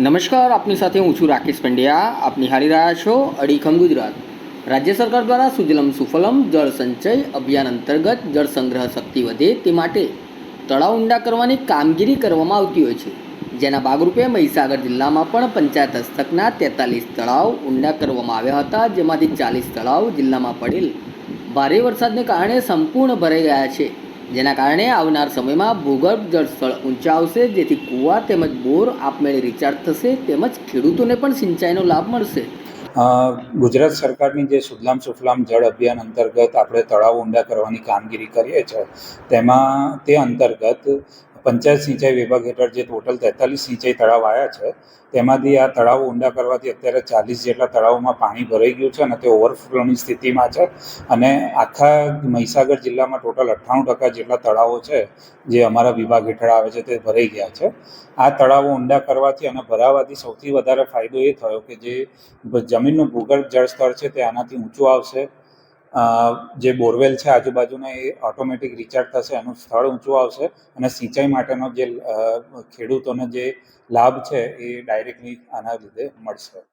નમસ્કાર, આપની સાથે હું છું રાકેશ પંડ્યા. આપ નિહાળી રહ્યા છો અડીખમ ગુજરાત. રાજ્ય સરકાર દ્વારા સુજલમ સુફલમ, જળ સંચય અભિયાન અંતર્ગત જળ સંગ્રહ શક્તિ વધે તે માટે તળાવ ઊંડા કરવાની કામગીરી કરવામાં આવતી હોય છે. જેના ભાગરૂપે મહીસાગર જિલ્લામાં પણ પંચાયત હસ્તકના તેતાલીસ તળાવ ઊંડા કરવામાં આવ્યા હતા, જેમાંથી ચાલીસ તળાવ જિલ્લામાં પડેલ ભારે વરસાદને કારણે સંપૂર્ણ ભરાઈ ગયા છે. જેના કારણે આવનાર સમયમાં ભૂગર્ભ જળ સ્થળ ઊંચા આવશે, જેથી કૂવા તેમજ બોર આપમેળે રિચાર્જ થશે, તેમજ ખેડૂતોને પણ સિંચાઈનો લાભ મળશે. ગુજરાત સરકારની જે સુજલામ સુફલામ જળ અભિયાન અંતર્ગત આપણે તળાવ ઊંડા કરવાની કામગીરી કરીએ છીએ, તેમાં તે અંતર્ગત પંચાયત સિંચાઈ વિભાગ હેઠળ જે ટોટલ તેતાલીસ સિંચાઈ તળાવ આવ્યા છે, તેમાંથી આ તળાવો ઊંડા કરવાથી અત્યારે ચાલીસ જેટલા તળાવોમાં પાણી ભરાઈ ગયું છે અને તે ઓવરફ્લોની સ્થિતિમાં છે. અને આખા મહીસાગર જિલ્લામાં ટોટલ અઠ્ઠાણું ટકા જેટલા તળાવો છે, જે અમારા વિભાગ હેઠળ આવે છે તે ભરાઈ ગયા છે. આ તળાવો ઊંડા કરવાથી અને ભરાવાથી સૌથી વધારે ફાયદો એ થયો કે જે જમીનનું ભૂગર્ભ જળસ્તર છે તે આનાથી ઊંચું આવશે. જે બોરવેલ છે આજુબાજુના એ ઓટોમેટિક રિચાર્જ થશે, એનું સ્થળ ઊંચું આવશે અને સિંચાઈ માટેનો જે ખેડૂતોને જે લાભ છે એ ડાયરેક્ટલી આના લીધે મળશે.